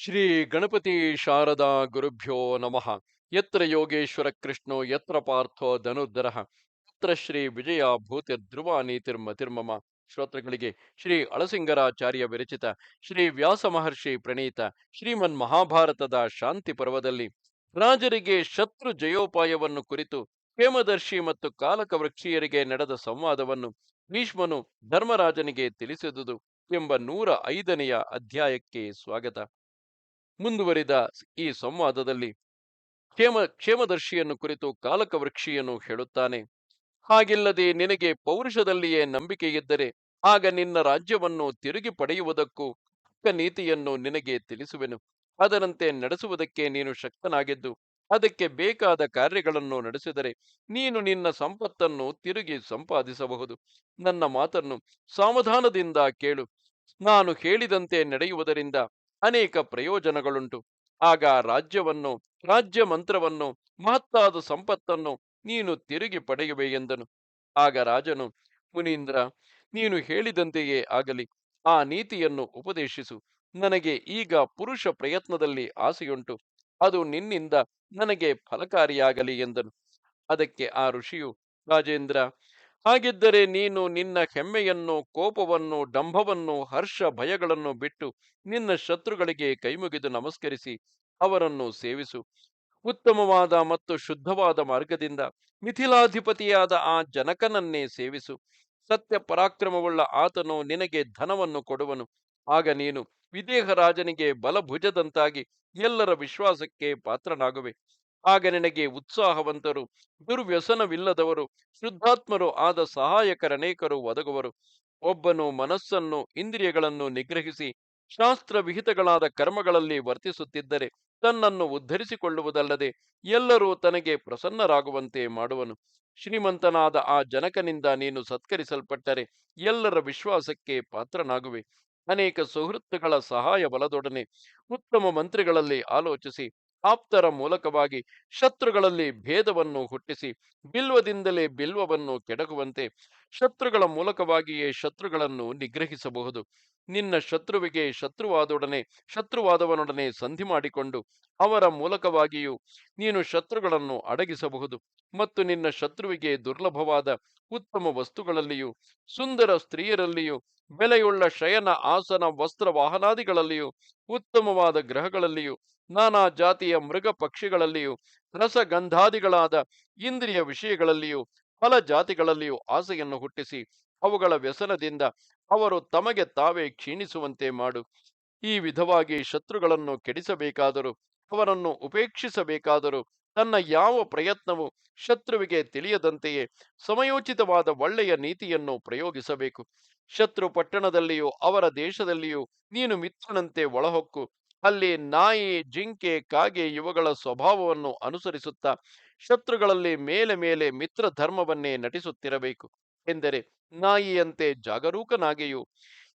ಶ್ರೀ ಗಣಪತಿ ಶಾರದಾ ಗುರುಭ್ಯೋ ನಮಃ. ಯತ್ರ ಯೋಗೇಶ್ವರ ಕೃಷ್ಣೋ, ಯತ್ರ ಪಾರ್ಥೋ ಧನುರ್ಧರ, ಯತ್ರ ಶ್ರೀ ವಿಜಯ ಭೂತಿರ್ಧ್ರುವ ನೀತಿರ್ಮತಿರ್ಮಮ ಶ್ರೋತೃಗಳಿಗೆ ಶ್ರೀ ಅಳಸಿಂಗರಾಚಾರ್ಯ ವಿರಚಿತ ಶ್ರೀ ವ್ಯಾಸ ಮಹರ್ಷಿ ಪ್ರಣೀತ ಶ್ರೀಮನ್ ಮಹಾಭಾರತದ ಶಾಂತಿ ಪರ್ವದಲ್ಲಿ ರಾಜರಿಗೆ ಶತ್ರು ಜಯೋಪಾಯವನ್ನು ಕುರಿತು ಹೇಮದರ್ಶಿ ಮತ್ತು ಕಾಲಕ ವೃಕ್ಷಿಯರಿಗೆ ನಡೆದ ಸಂವಾದವನ್ನು ಭೀಷ್ಮನು ಧರ್ಮರಾಜನಿಗೆ ತಿಳಿಸಿದುದು ಎಂಬ ನೂರ ಐದನೆಯ ಅಧ್ಯಾಯಕ್ಕೆ ಸ್ವಾಗತ. ಮುಂದುವರಿದ ಈ ಸಂವಾದದಲ್ಲಿ ಕ್ಷೇಮ, ಕ್ಷೇಮದರ್ಶಿಯನ್ನು ಕುರಿತು ಕಾಲಕ ವೃಕ್ಷಿಯನು ಹೇಳುತ್ತಾನೆ. ಹಾಗಿಲ್ಲದೆ ನಿನಗೆ ಪೌರುಷದಲ್ಲಿಯೇ ನಂಬಿಕೆ ಇದ್ದರೆ ಆಗ ನಿನ್ನ ರಾಜ್ಯವನ್ನು ತಿರುಗಿ ಪಡೆಯುವುದಕ್ಕೂ ನೀತಿಯನ್ನು ನಿನಗೆ ತಿಳಿಸುವೆನು. ಅದರಂತೆ ನಡೆಸುವುದಕ್ಕೆ ನೀನು ಶಕ್ತನಾಗಿದ್ದು, ಅದಕ್ಕೆ ಬೇಕಾದ ಕಾರ್ಯಗಳನ್ನು ನಡೆಸಿದರೆ ನೀನು ನಿನ್ನ ಸಂಪತ್ತನ್ನು ತಿರುಗಿ ಸಂಪಾದಿಸಬಹುದು. ನನ್ನ ಮಾತನ್ನು ಸಾವಧಾನದಿಂದ ಕೇಳು. ನಾನು ಹೇಳಿದಂತೆ ನಡೆಯುವುದರಿಂದ ಅನೇಕ ಪ್ರಯೋಜನಗಳುಂಟು. ಆಗ ರಾಜ್ಯವನ್ನು, ರಾಜ್ಯ ಮಂತ್ರವನ್ನು, ಮಹತ್ತಾದ ಸಂಪತ್ತನ್ನು ನೀನು ತಿರುಗಿ ಪಡೆಯುವೆ ಎಂದನು. ಆಗ ರಾಜನು, ಮುನೀಂದ್ರ, ನೀನು ಹೇಳಿದಂತೆಯೇ ಆಗಲಿ, ಆ ನೀತಿಯನ್ನು ಉಪದೇಶಿಸು. ನನಗೆ ಈಗ ಪುರುಷ ಪ್ರಯತ್ನದಲ್ಲಿ ಆಸೆಯುಂಟು. ಅದು ನಿನ್ನಿಂದ ನನಗೆ ಫಲಕಾರಿಯಾಗಲಿ ಎಂದನು. ಅದಕ್ಕೆ ಆ ಋಷಿಯು, ರಾಜೇಂದ್ರ ಹಾಗಿದ್ದರೆ ನೀನು ನಿನ್ನ ಹೆಮ್ಮೆಯನ್ನು, ಕೋಪವನ್ನು, ಡಂಭವನ್ನು, ಹರ್ಷ, ಭಯಗಳನ್ನು ಬಿಟ್ಟು ನಿನ್ನ ಶತ್ರುಗಳಿಗೆ ಕೈಮುಗಿದು ನಮಸ್ಕರಿಸಿ, ಅವರನ್ನು ಸೇವಿಸು. ಉತ್ತಮವಾದ ಮತ್ತು ಶುದ್ಧವಾದ ಮಾರ್ಗದಿಂದ ಮಿಥಿಲಾಧಿಪತಿಯಾದ ಆ ಜನಕನನ್ನೇ ಸೇವಿಸು. ಸತ್ಯ ಪರಾಕ್ರಮವುಳ್ಳ ಆತನು ನಿನಗೆ ಧನವನ್ನು ಕೊಡುವನು. ಆಗ ನೀನು ವಿದೇಹ ರಾಜನಿಗೆ ಬಲಭುಜದಂತಾಗಿ ಎಲ್ಲರ ವಿಶ್ವಾಸಕ್ಕೆ ಪಾತ್ರನಾಗುವೆ. ಆಗ ನಿನಗೆ ಉತ್ಸಾಹವಂತರು, ದುರ್ವ್ಯಸನವಿಲ್ಲದವರು, ಶುದ್ಧಾತ್ಮರು ಆದ ಸಹಾಯಕರನೇಕರು ಒದಗುವರು. ಒಬ್ಬನು ಮನಸ್ಸನ್ನು, ಇಂದ್ರಿಯಗಳನ್ನು ನಿಗ್ರಹಿಸಿ ಶಾಸ್ತ್ರ ವಿಹಿತಗಳಾದ ಕರ್ಮಗಳಲ್ಲಿ ವರ್ತಿಸುತ್ತಿದ್ದರೆ ತನ್ನನ್ನು ಉದ್ಧರಿಸಿಕೊಳ್ಳುವುದಲ್ಲದೆ ಎಲ್ಲರೂ ತನಗೆ ಪ್ರಸನ್ನರಾಗುವಂತೆ ಮಾಡುವನು. ಶ್ರೀಮಂತನಾದ ಆ ಜನಕನಿಂದ ನೀನು ಸತ್ಕರಿಸಲ್ಪಟ್ಟರೆ ಎಲ್ಲರ ವಿಶ್ವಾಸಕ್ಕೆ ಪಾತ್ರನಾಗುವೆ. ಅನೇಕ ಸುಹೃತ್ತುಗಳ ಸಹಾಯ ಬಲದೊಡನೆ ಉತ್ತಮ ಮಂತ್ರಿಗಳಲ್ಲಿ ಆಲೋಚಿಸಿ ಆಪ್ತರ ಮೂಲಕವಾಗಿ ಶತ್ರುಗಳಲ್ಲಿ ಭೇದವನ್ನು ಹುಟ್ಟಿಸಿ ಬಿಲ್ವದಿಂದಲೇ ಬಿಲ್ವವನ್ನು ಕೆಡಗುವಂತೆ ಶತ್ರುಗಳ ಮೂಲಕವಾಗಿಯೇ ಶತ್ರುಗಳನ್ನು ನಿಗ್ರಹಿಸಬಹುದು. ನಿನ್ನ ಶತ್ರುವಿಗೆ ಶತ್ರುವಾದೊಡನೆ, ಶತ್ರುವಾದವನೊಡನೆ ಸಂಧಿ ಮಾಡಿಕೊಂಡು ಅವರ ಮೂಲಕವಾಗಿಯೂ ನೀನು ಶತ್ರುಗಳನ್ನು ಅಡಗಿಸಬಹುದು ಮತ್ತು ನಿನ್ನ ಶತ್ರುವಿಗೆ ದುರ್ಲಭವಾದ ಉತ್ತಮ ವಸ್ತುಗಳಲ್ಲಿಯೂ, ಸುಂದರ ಸ್ತ್ರೀಯರಲ್ಲಿಯೂ, ಬೆಲೆಯುಳ್ಳ ಶಯನ ಆಸನ ವಸ್ತ್ರ ವಾಹನಾದಿಗಳಲ್ಲಿಯೂ, ಉತ್ತಮವಾದ ಗ್ರಹಗಳಲ್ಲಿಯೂ, ನಾನಾ ಜಾತಿಯ ಮೃಗ ಪಕ್ಷಿಗಳಲ್ಲಿಯೂ, ರಸಗಂಧಾದಿಗಳಾದ ಇಂದ್ರಿಯ ವಿಷಯಗಳಲ್ಲಿಯೂ ಫಲ ಜಾತಿಗಳಲ್ಲಿಯೂ ಆಸೆಯನ್ನು ಹುಟ್ಟಿಸಿ ಅವುಗಳ ವ್ಯಸನದಿಂದ ಅವರು ತಮಗೆ ತಾವೇ ಕ್ಷೀಣಿಸುವಂತೆ ಮಾಡು. ಈ ವಿಧವಾಗಿ ಶತ್ರುಗಳನ್ನು ಕೆಡಿಸಬೇಕಾದರೂ ಅವರನ್ನು ಉಪೇಕ್ಷಿಸಬೇಕಾದರೂ ತನ್ನ ಯಾವ ಪ್ರಯತ್ನವು ಶತ್ರುವಿಗೆ ತಿಳಿಯದಂತೆಯೇ ಸಮಯೋಚಿತವಾದ ಒಳ್ಳೆಯ ನೀತಿಯನ್ನು ಪ್ರಯೋಗಿಸಬೇಕು. ಶತ್ರು ಪಟ್ಟಣದಲ್ಲಿಯೂ ಅವರ ದೇಶದಲ್ಲಿಯೂ ನೀನು ಮಿತ್ರನಂತೆ ಒಳಹೊಕ್ಕು. ಅಲ್ಲಿ ನಾಯಿ, ಜಿಂಕೆ, ಕಾಗೆ ಇವುಗಳ ಸ್ವಭಾವವನ್ನು ಅನುಸರಿಸುತ್ತಾ ಶತ್ರುಗಳಲ್ಲಿ ಮೇಲೆ ಮೇಲೆ ಮಿತ್ರ ಧರ್ಮವನ್ನೇ ನಟಿಸುತ್ತಿರಬೇಕು. ಎಂದರೆ ನಾಯಿಯಂತೆ ಜಾಗರೂಕನಾಗಿಯೂ,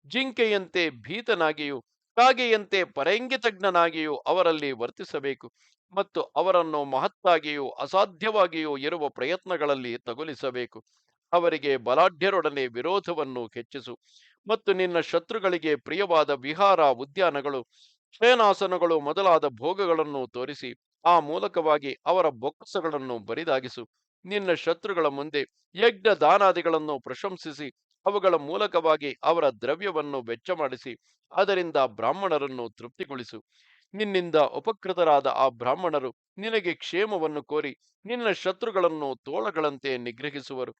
ಜಿಂಕೆಯಂತೆ ಭೀತನಾಗಿಯೂ, ಕಾಗೆಯಂತೆ ಪರಂಗಿತಜ್ಞನಾಗಿಯೂ ಅವರಲ್ಲಿ ವರ್ತಿಸಬೇಕು ಮತ್ತು ಅವರನ್ನು ಮಹತ್ತಾಗಿಯೂ ಅಸಾಧ್ಯವಾಗಿಯೂ ಇರುವ ಪ್ರಯತ್ನಗಳಲ್ಲಿ ತಗುಲಿಸಬೇಕು. ಅವರಿಗೆ ಬಲಾಢ್ಯರೊಡನೆ ವಿರೋಧವನ್ನು ಹೆಚ್ಚಿಸು ಮತ್ತು ನಿನ್ನ ಶತ್ರುಗಳಿಗೆ ಪ್ರಿಯವಾದ ವಿಹಾರ ಉದ್ಯಾನಗಳು ಶಯನಾಸನಗಳು ಮೊದಲಾದ ಭೋಗಗಳನ್ನು ತೋರಿಸಿ, ಆ ಮೂಲಕವಾಗಿ ಅವರ ಬೊಕ್ಕಸಗಳನ್ನು ಬರಿದಾಗಿಸು. ನಿನ್ನ ಶತ್ರುಗಳ ಮುಂದೆ ಯಜ್ಞ ದಾನಾದಿಗಳನ್ನು ಪ್ರಶಂಸಿಸಿ, ಅವುಗಳ ಮೂಲಕವಾಗಿ ಅವರ ದ್ರವ್ಯವನ್ನು ವೆಚ್ಚ ಮಾಡಿಸಿ ಅದರಿಂದ ಬ್ರಾಹ್ಮಣರನ್ನು ತೃಪ್ತಿಗೊಳಿಸು. ನಿನ್ನಿಂದ ಉಪಕೃತರಾದ ಆ ಬ್ರಾಹ್ಮಣರು ನಿನಗೆ ಕ್ಷೇಮವನ್ನು ಕೋರಿ ನಿನ್ನ ಶತ್ರುಗಳನ್ನು ತೋಳಗಳಂತೆ ನಿಗ್ರಹಿಸುವರು.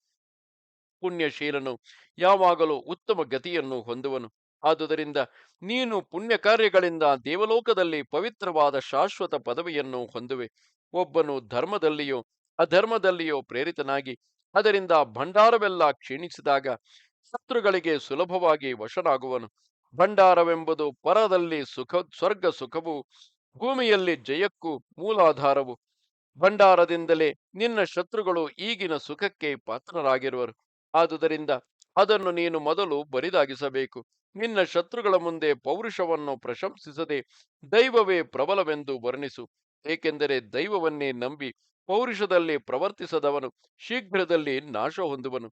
ಪುಣ್ಯಶೀಲನು ಯಾವಾಗಲೂ ಉತ್ತಮ ಗತಿಯನ್ನು ಹೊಂದುವನು. ಆದುದರಿಂದ ನೀನು ಪುಣ್ಯ ಕಾರ್ಯಗಳಿಂದ ದೇವಲೋಕದಲ್ಲಿ ಪವಿತ್ರವಾದ ಶಾಶ್ವತ ಪದವಿಯನ್ನು ಹೊಂದುವೆ. ಒಬ್ಬನು ಧರ್ಮದಲ್ಲಿಯೋ ಅಧರ್ಮದಲ್ಲಿಯೋ ಪ್ರೇರಿತನಾಗಿ, ಅದರಿಂದ ಭಂಡಾರವೆಲ್ಲ ಕ್ಷೀಣಿಸಿದಾಗ ಶತ್ರುಗಳಿಗೆ ಸುಲಭವಾಗಿ ವಶನಾಗುವನು. ಭಂಡಾರವೆಂಬುದು ಪರದಲ್ಲಿ ಸುಖ, ಸ್ವರ್ಗ ಸುಖವು, ಭೂಮಿಯಲ್ಲಿ ಜಯಕ್ಕೂ ಮೂಲಾಧಾರವು. ಭಂಡಾರದಿಂದಲೇ ನಿನ್ನ ಶತ್ರುಗಳು ಈಗಿನ ಸುಖಕ್ಕೆ ಪಾತ್ರರಾಗಿರುವರು. ಆದುದರಿಂದ ಅದನ್ನು ನೀನು ಮೊದಲು ಬರಿದಾಗಿಸಬೇಕು. ನಿನ್ನ ಶತ್ರುಗಳ ಮುಂದೆ ಪೌರುಷವನ್ನು ಪ್ರಶಂಸಿಸದೆ ದೈವವೇ ಪ್ರಬಲವೆಂದು ವರ್ಣಿಸು. ಏಕೆಂದರೆ ದೈವವನ್ನೇ ನಂಬಿ ಪೌರುಷದಲ್ಲಿ ಪ್ರವರ್ತಿಸದವನು, ಶೀಘ್ರದಲ್ಲಿ ನಾಶ ಹೊಂದುವನು.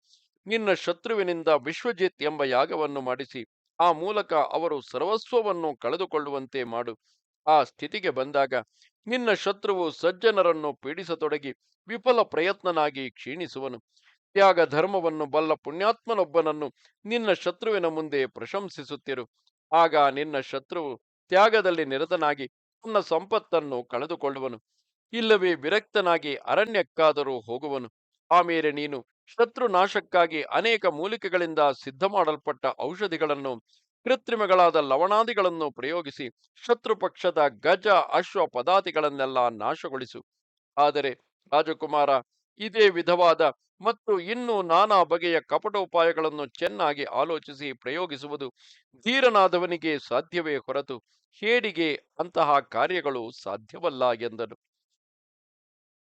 ನಿನ್ನ ಶತ್ರುವಿನಿಂದ ವಿಶ್ವಜಿತ್ ಎಂಬ ಯಾಗವನ್ನು ಮಾಡಿಸಿ, ಆ ಮೂಲಕ ಅವರು ಸರ್ವಸ್ವವನ್ನು ಕಳೆದುಕೊಳ್ಳುವಂತೆ ಮಾಡು. ಆ ಸ್ಥಿತಿಗೆ ಬಂದಾಗ ನಿನ್ನ ಶತ್ರುವು ಸಜ್ಜನರನ್ನು ಪೀಡಿಸತೊಡಗಿ ವಿಫಲ ಪ್ರಯತ್ನನಾಗಿ ಕ್ಷೀಣಿಸುವನು. ತ್ಯಾಗ ಧರ್ಮವನ್ನು ಬಲ್ಲ ಪುಣ್ಯಾತ್ಮನೊಬ್ಬನನ್ನು ನಿನ್ನ ಶತ್ರುವಿನ ಮುಂದೆ ಪ್ರಶಂಸಿಸುತ್ತಿರು. ಆಗ ನಿನ್ನ ಶತ್ರುವು ತ್ಯಾಗದಲ್ಲಿ ನಿರತನಾಗಿ ತನ್ನ ಸಂಪತ್ತನ್ನು ಕಳೆದುಕೊಳ್ಳುವನು. ಇಲ್ಲವೇ ವಿರಕ್ತನಾಗಿ ಅರಣ್ಯಕ್ಕಾದರೂ ಹೋಗುವನು. ಆಮೇಲೆ ನೀನು ಶತ್ರು ನಾಶಕ್ಕಾಗಿ ಅನೇಕ ಮೂಲಿಕೆಗಳಿಂದ ಸಿದ್ಧ ಮಾಡಲ್ಪಟ್ಟ ಔಷಧಿಗಳನ್ನು, ಕೃತ್ರಿಮಗಳಾದ ಲವಣಾದಿಗಳನ್ನು ಪ್ರಯೋಗಿಸಿ ಶತ್ರು ಪಕ್ಷದ ಗಜ ಅಶ್ವ ಪದಾತಿಗಳನ್ನೆಲ್ಲ ನಾಶಗೊಳಿಸು. ಆದರೆ ರಾಜಕುಮಾರ, ಇದೇ ವಿಧವಾದ ಮತ್ತು ಇನ್ನೂ ನಾನಾ ಬಗೆಯ ಕಪಟೋಪಾಯಗಳನ್ನು ಚೆನ್ನಾಗಿ ಆಲೋಚಿಸಿ ಪ್ರಯೋಗಿಸುವುದು ಧೀರನಾದವನಿಗೆ ಸಾಧ್ಯವೇ ಹೊರತು, ಹೇಡಿಗೆ ಅಂತಹ ಕಾರ್ಯಗಳು ಸಾಧ್ಯವಲ್ಲ ಎಂದನು.